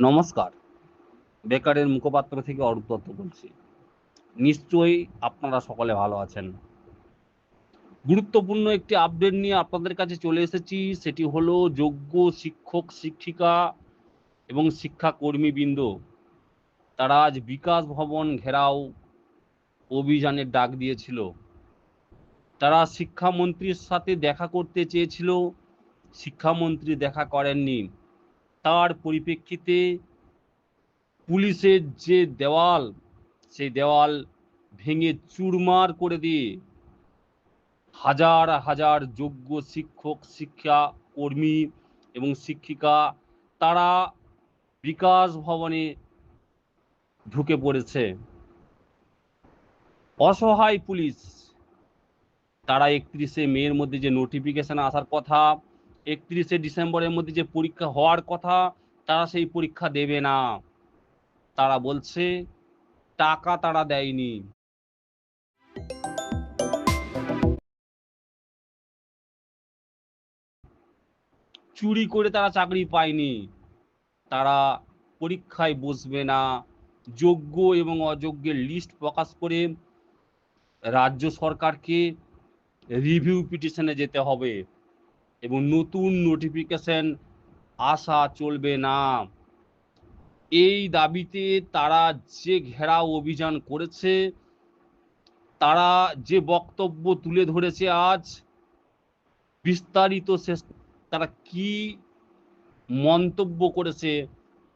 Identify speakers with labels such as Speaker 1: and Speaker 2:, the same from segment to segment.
Speaker 1: নমস্কার। বেকারের মুখপাত্র থেকে অরূপ দত্ত বলছি। নিশ্চয়ই আপনারা সকলে ভালো আছেন। গুরুত্বপূর্ণ একটি আপডেট নিয়ে আপনাদের কাছে চলে এসেছি। সেটি হলো যোগ্য শিক্ষক, শিক্ষিকা এবং শিক্ষা শিক্ষাকর্মীবৃন্দ। তারা আজ বিকাশ ভবন ঘেরাও অভিযানের ডাক দিয়েছিল। তারা শিক্ষামন্ত্রীর সাথে দেখা করতে চেয়েছিল। শিক্ষামন্ত্রী দেখা করেননি। তার পরিপ্রেক্ষিতে পুলিশের যে দেওয়াল, সেই দেওয়াল ভেঙে চুরমার করে দিয়ে হাজার হাজার যোগ্য শিক্ষক, শিক্ষা কর্মী এবং শিক্ষিকা তারা বিকাশ ভবনে ঢুকে পড়েছে। অসহায় পুলিশ, তারা একত্রিশে মের মধ্যে যে নোটিফিকেশন আসার কথা একত্রিশে ডিসেম্বরের মধ্যে যে পরীক্ষা হওয়ার কথা, তারা সেই পরীক্ষা দেবে না। তারা বলছে, টাকা তারা দেয়নি। চুরি করে তারা চাকরি পায়নি। তারা পরীক্ষায় বসবে না। যোগ্য এবং অযোগ্যের লিস্ট প্রকাশ করে রাজ্য সরকারকে রিভিউ পিটিশনে যেতে হবে। এবং নতুন নোটিফিকেশন আসা চলবে না। এই দাবিতে তারা যে ঘেরাও অভিযান করেছে, তারা যে বক্তব্য তুলে ধরেছে আজ, বিস্তারিত শেষ তারা কি মন্তব্য করেছে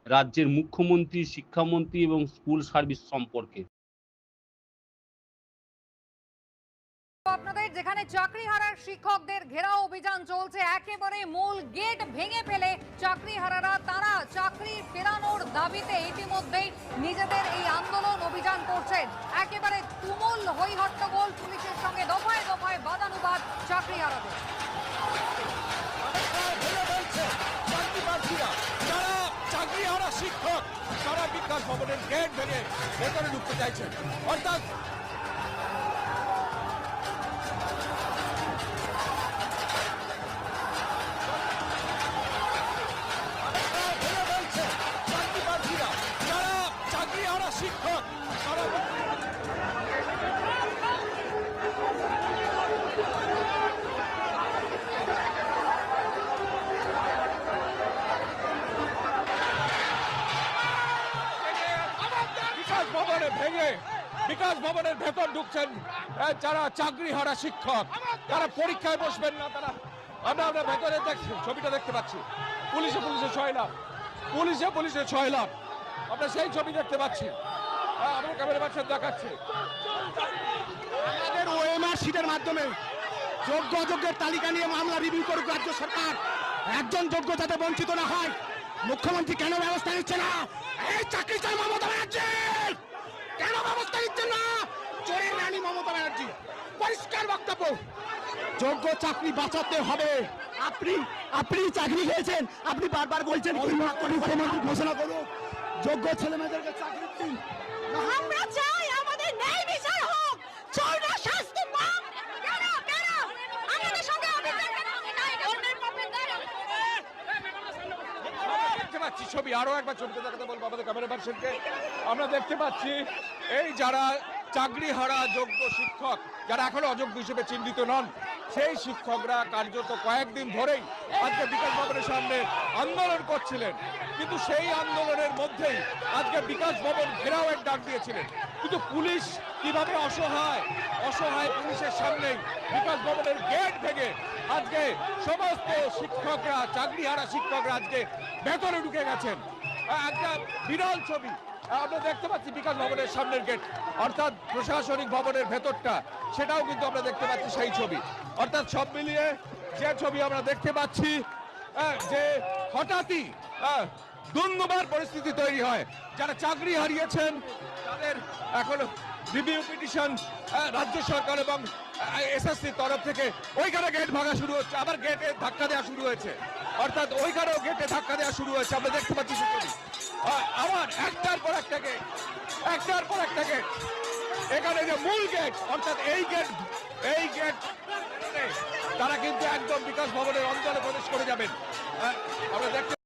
Speaker 1: রাজ্যের মুখ্যমন্ত্রী, শিক্ষামন্ত্রী এবং স্কুল সার্ভিস সম্পর্কে?
Speaker 2: আপনাদের যেখানে চাকরি হারার শিক্ষকদের ঘেরাও অভিযান চলছে, একেবারে মূল গেট ভেঙে ফেলে চাকরি হারারা তারা চাকরি ফেরানোর দাবিতে ইতিমধ্যেই নিজেদের এই আন্দোলন অভিযান করছেন একেবারে তুমুল হই হট্টগোল পুলিশের সঙ্গে দফায় দফায় বাদানুবাদ চাকরি হারাদের
Speaker 3: যারা চাকরিহারা শিক্ষক, তারা বিকাশ ভবনের গেট ভেঙে ভেতরে ঢুকতে চাইছেন অর্থাৎ বিকাশ ভবনের ভেতর ঢুকছেন যারা চাকরি হারা শিক্ষক, তারা পরীক্ষায় বসবেন না, তারা আমরা আমরা ভেতরে দেখছি ছবিটা দেখতে পাচ্ছি। পুলিশে পুলিশে ছয় লাখ। পুলিশে পুলিশে ছয় লাখ। আমরা সেই ছবি দেখতে পাচ্ছি। আমরা ক্যামেরা পার্সন দেখাচ্ছি।
Speaker 4: আমাদের ওএমআর শিটের মাধ্যমে যোগ্য অযোগ্যের তালিকা নিয়ে মামলা রিভিউ করুক রাজ্য সরকার। একজন যোগ্য যাতে বঞ্চিত না হয়, মুখ্যমন্ত্রী কেন ব্যবস্থা নিচ্ছে না? এই চাকরি চাই মমতা ব্যানার্জি কেন ব্যবস্থা নিচ্ছেন না চোরের রানী মমতা ব্যানার্জি পরিষ্কার বক্তব্য। যোগ্য চাকরি বাঁচাতে হবে। আপনি আপনি চাকরি খেয়েছেন। আপনি বারবার বলছেন মুখ্যমন্ত্রী ঘোষণা করুক যোগ্য ছেলে মেয়েদেরকে চাকরি দিন।
Speaker 5: আমরা চাই আমাদের ন্যায় বিচার হোক। চৌনা শাস্তি পাক। কেন কেন? আমাদের সঙ্গে অভিযোগ কেন না এটা অন্যের পাপের
Speaker 3: দেখতে পাচ্ছি ছবি। আরও একবার ছবিতে দেখাতে বলব আমাদের ক্যামেরা পার্সনকে আমরা দেখতে পাচ্ছি এই যারা চাকরি হারা যোগ্য শিক্ষক যারা এখনও অযোগ্য হিসেবে চিহ্নিত নন, সেই শিক্ষকরা কার্যত কয়েকদিন ধরেই আজকে বিকাশ ভবনের সামনে আন্দোলন করছিলেন। কিন্তু সেই আন্দোলনের মধ্যেই আজকে বিকাশ ভবন ঘেরাওয়ের ডাক দিয়েছিলেন। কিন্তু পুলিশ কীভাবে অসহায় অসহায় পুলিশের সামনেই বিকাশ ভবনের গেট ভেঙে আজকে সমস্ত শিক্ষকরা, চাকরিহারা শিক্ষকরা আজকে ভেতরে ঢুকে গেছেন। একটা বিরল ছবি আমরা দেখতে পাচ্ছি বিকাশ ভবনের সামনের গেট, অর্থাৎ প্রশাসনিক ভবনের ভেতরটা, সেটাও কিন্তু আমরা দেখতে পাচ্ছি সেই ছবি। অর্থাৎ সব মিলিয়ে যে ছবি আমরা দেখতে পাচ্ছি যে হঠাৎই দুর্নবার পরিস্থিতি তৈরি হয়। যারা চাকরি হারিয়েছেন, তাদের এখন রিভিউ পিটিশন রাজ্য সরকার এবং এসএসসির তরফ থেকে ওইখানে গেট ভাঙা শুরু হচ্ছে, আবার গেটে ধাক্কা দেওয়া শুরু হয়েছে। অর্থাৎ ওইখানেও গেটে ধাক্কা দেওয়া শুরু হয়েছে। আমরা দেখতে পাচ্ছি সেখানে আবার একটার পর একটা গেট একটার পর একটা গেট এখানে যে মূল গেট অর্থাৎ এই গেট এই গেট তারা কিন্তু একদম বিকাশ ভবনের অঞ্চলে প্রবেশ করে যাবেন। আমরা দেখতে